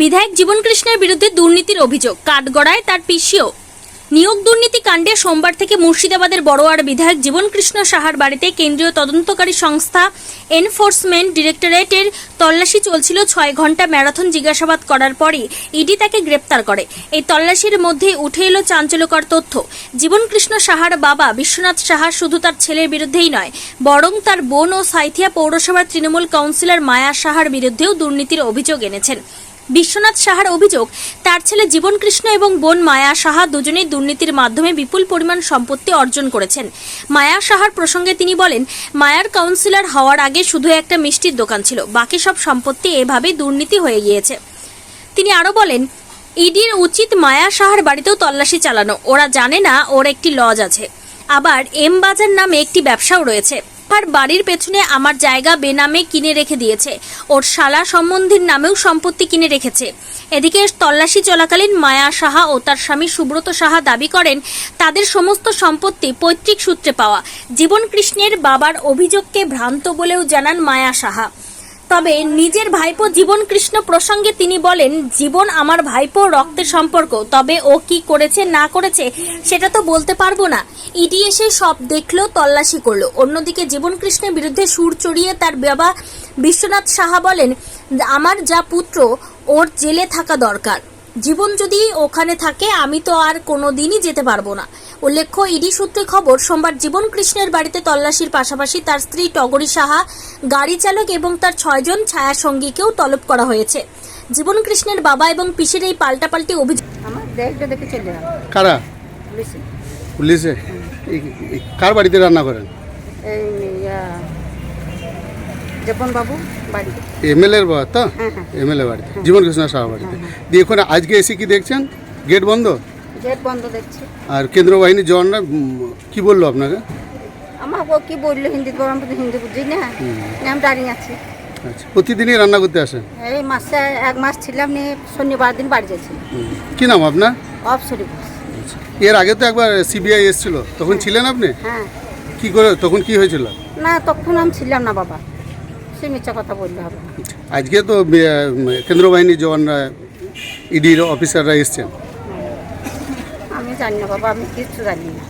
বিধায়ক জীবন কৃষ্ণের বিরুদ্ধে দুর্নীতির অভিযোগ। কাঠগড়ায় তার পিসিও। নিয়োগ দুর্নীতি কাণ্ডে সোমবার থেকে মুর্শিদাবাদের বড়োয়ার বিধায়ক জীবন কৃষ্ণ সাহার বাড়িতে কেন্দ্রীয় তদন্তকারী সংস্থা এনফোর্সমেন্ট ডিরেক্টরেটের তল্লাশি চলছিল ছয় ঘণ্টা ম্যারাথন জিজ্ঞাসাবাদ করার পরই। ইডি তাকে গ্রেপ্তার করে। এই তল্লাশির মধ্যে উঠে এলো চাঞ্চল্যকর তথ্য। জীবন কৃষ্ণ সাহার বাবা বিশ্বনাথ সাহা শুধু তার ছেলের বিরুদ্ধেই নয়, বরং তার বোন ও সাইথিয়া পৌরসভার তৃণমূল কাউন্সিলর মায়া সাহার বিরুদ্ধেও দুর্নীতির অভিযোগ এনেছেন। বিশ্বনাথ সাহার অভিযোগ, তার ছেলে জীবন কৃষ্ণ এবং বোন মায়া সাহা দুজনেই দুর্নীতির মাধ্যমে বিপুল পরিমাণ সম্পত্তি অর্জন করেছেন। মায়া সাহার প্রসঙ্গে তিনি বলেন, মায়ার কাউন্সিলর হওয়ার আগে শুধু একটা মিষ্টির দোকান ছিল, বাকি সব সম্পত্তি এভাবেই দুর্নীতি হয়ে গিয়েছে। তিনি আরও বলেন, ইডির উচিত মায়া সাহার বাড়িতেও তল্লাশি চালানো। ওরা জানে না, ওর একটি লজ আছে। আবার এম বাজার নামে একটি ব্যবসাও রয়েছে। আর বাড়ির পেছনে আমার জায়গা বেনামে কিনে রেখে দিয়েছে। ওর শালা সম্বন্ধীর নামেও সম্পত্তি কিনে রেখেছে। এদিকে তল্লাশি চলাকালীন মায়া সাহা ও তার স্বামী সুব্রত সাহা দাবি করেন, তাদের সমস্ত সম্পত্তি পৈতৃক সূত্রে পাওয়া। জীবন কৃষ্ণের বাবার অভিযোগকে ভ্রান্ত বলেও জানান মায়া সাহা। তবে নিজের ভাইপো জীবন কৃষ্ণ প্রসঙ্গে তিনি বলেন, জীবন আমার ভাইপো, রক্তের সম্পর্ক। তবে ও কি করেছে, না করেছে, সেটা তো বলতে পারব না। ইডি এসে সব দেখল, তল্লাশি করল। অন্যদিকে জীবন কৃষ্ণের বিরুদ্ধে সুর চড়িয়ে তার বাবা বিশ্বনাথ সাহা বলেন, আমার যা পুত্র, ওর জেলে থাকা দরকার। জীবন যদি ওখানে থাকে আমি তো আর কোনো দিনই যেতে পারব না। উল্লেখ্য ইডি সূত্রে খবর সোমবার জীবন কৃষ্ণের বাড়িতে তল্লাশির পাশাপাশি তার স্ত্রী টগরী সাহা গাড়ি চালক এবং তার ছয়জন ছায়া সঙ্গীকেও তলব করা হয়েছে। জীবন কৃষ্ণের বাবা এবং পিসির এই পাল্টাপাল্টি অভিযোগ কারা? পুলিশে। কার বাড়িতে রান্না করেন? এই জপন বাবু বাড়ি। এমএলএর বাড়ি তো? হ্যাঁ হ্যাঁ। এমএলএ বাড়িতে জীবন কৃষ্ণ সাহা বাড়িতে। দিয়ে এখন আজকে এসে কি দেখছেন? গেট বন্ধ? গেট বন্ধ দেখছি। আর কেন্দ্র বাহিনীর জওয়ানরা কি বলল আপনাকে? কি বলল? বললাম হিন্দি বুঝি না। আমি দাঁড়িয়ে আছি। আচ্ছা প্রতিদিনই রান্না করতে আসেন? এই মাসে এক মাস ছিলাম নিয়ে শনিবার দিন বাড়ি যাচ্ছি। কি নাম আপনার? আচ্ছা। এর আগে তো একবার সিবিআই এসেছিল তখন ছিলেন আপনি? হ্যাঁ। কি করে তখন কি হয়েছিল? না তখন আমি ছিলাম না বাবা। সে মিথ্যা কথা বললে হবে না। আজকে তো কেন্দ্র বাহিনীর জওয়ানরা ইডির অফিসাররা এসছেন আমি জানি না বাবা আমি কিচ্ছু জানি না